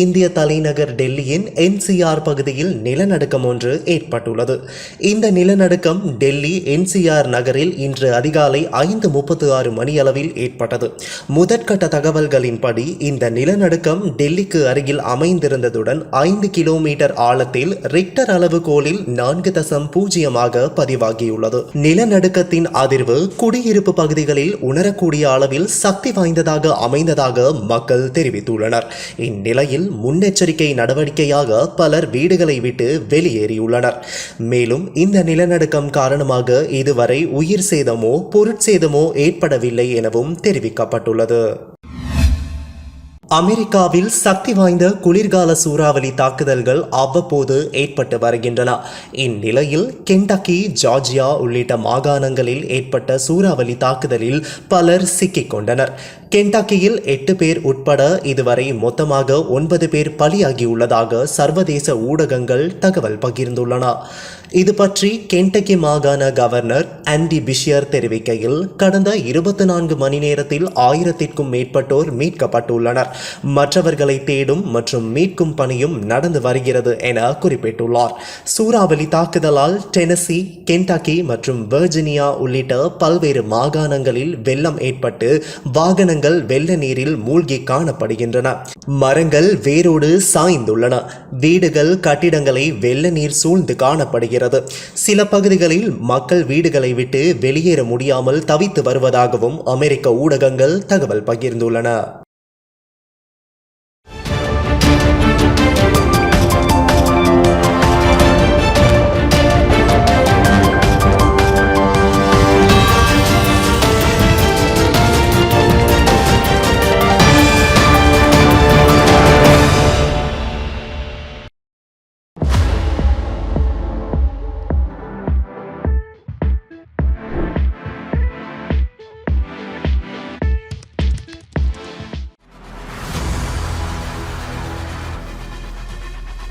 இந்திய தலைநகர் டெல்லியின் என்சிஆர் பகுதியில் நிலநடுக்கம் ஒன்று ஏற்பட்டுள்ளது. இந்த நிலநடுக்கம் டெல்லி என்சிஆர் நகரில் இன்று அதிகாலை ஐந்து முப்பத்து ஆறு மணியளவில் ஏற்பட்டது. முதற்கட்ட தகவல்களின்படி இந்த நிலநடுக்கம் டெல்லிக்கு அருகில் அமைந்திருந்ததுடன் ஐந்து கிலோமீட்டர் ஆழத்தில் ரிக்டர் அளவுகோலில் நான்கு தசம் பூஜ்ஜியமாக பதிவாகியுள்ளது. நிலநடுக்கத்தின் அதிர்வு குடியிருப்பு பகுதிகளில் உணரக்கூடிய அளவில் சக்தி வாய்ந்ததாக அமைந்ததாக மக்கள் தெரிவித்துள்ளனர். இந்நிலையில் முன்னெச்சரிக்கை நடவடிக்கையாக பலர் வீடுகளை விட்டு வெளியேறியுள்ளனர். மேலும் இந்த நிலநடுக்கம் காரணமாக இதுவரை உயிர் சேதமோ பொருட்சேதமோ ஏற்படவில்லை எனவும் தெரிவிக்கப்பட்டுள்ளது. அமெரிக்காவில் சக்தி வாய்ந்த குளிர்கால சூறாவளி தாக்குதல்கள் அவ்வப்போது ஏற்பட்டு வருகின்றன. இந்நிலையில் கெண்டக்கி ஜார்ஜியா உள்ளிட்ட மாகாணங்களில் ஏற்பட்ட சூறாவளி தாக்குதலில் பலர் சிக்கிக் கொண்டனர். கென்டக்கியில் எட்டு பேர் உட்பட இதுவரை மொத்தமாக ஒன்பது பேர் பலியாகியுள்ளதாக சர்வதேச ஊடகங்கள் தகவல் பகிர்ந்துள்ளன. இது பற்றி கென்டக்கி மாகாண கவர்னர் ஆண்டி பிஷியர் தெரிவிக்கையில் கடந்த இருபத்தி நான்கு மணி நேரத்தில் ஆயிரத்திற்கும் மேற்பட்டோர் மீட்கப்பட்டுள்ளனர். மற்றவர்களை தேடும் மற்றும் மீட்கும் பணியும் நடந்து வருகிறது என குறிப்பிட்டுள்ளார். சூறாவளி தாக்குதலால் டெனசி கென்டக்கி மற்றும் வெர்ஜினியா உள்ளிட்ட பல்வேறு மாகாணங்களில் வெள்ளம் ஏற்பட்டு வாகனங்கள் வெள்ள நீரில் மூழ்கி காணப்படுகின்றன. மரங்கள் வேரோடு சாய்ந்துள்ளன. வீடுகள் கட்டிடங்களை வெள்ள நீர் சூழ்ந்து காணப்படுகிறது. சில பகுதிகளில் மக்கள் வீடுகளை விட்டு வெளியேற முடியாமல் தவித்து வருவதாகவும் அமெரிக்க ஊடகங்கள் தகவல் பகிர்ந்துள்ளன.